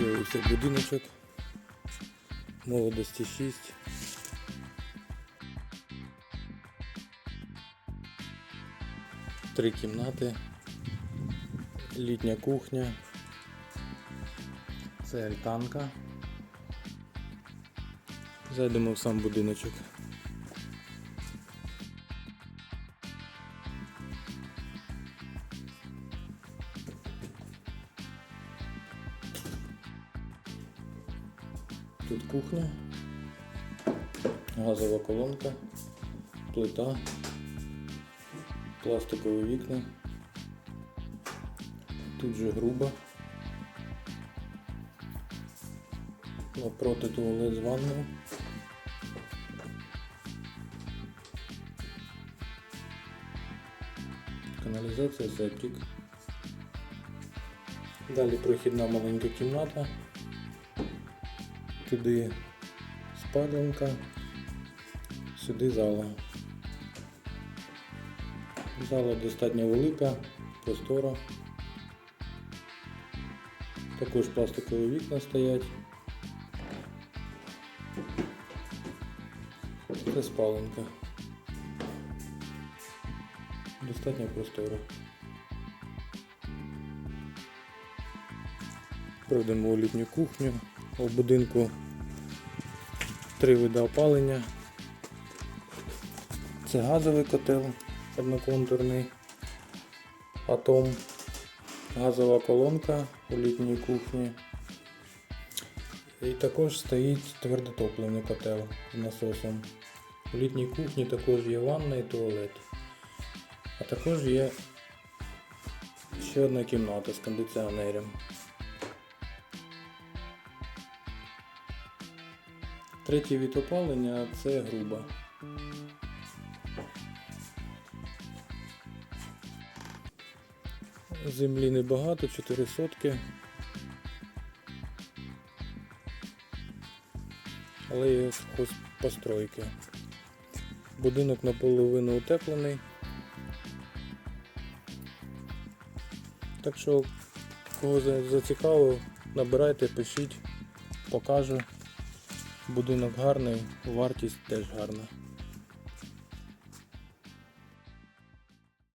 З'явився будиночок. Молодості 6. Три кімнати. Літня кухня. Це альтанка. Зайдемо в сам будиночок. Тут кухня, газова колонка, плита, пластикові вікна. Тут же груба. Напроти туалет з ванною. Каналізація септик. Далі прохідна маленька кімната. Туди спаленка, сюди зала. Зала достатньо велика, простора. Також пластикові вікна стоять. Це спаленка. Достатньо простора. Пройдемо у літню кухню. У будинку три види опалення. Це газовий котел одноконтурний, атом, газова колонка у літній кухні. І також стоїть твердотопливний котел з насосом. У літній кухні також є ванна і туалет. А також є ще одна кімната з кондиціонером. Третій від опалення це груба. Землі небагато, 4 сотки. Але є постройки. Будинок наполовину утеплений. Так що, кого зацікавив, набирайте, пишіть, покажу. Будинок гарний, вартість теж гарна.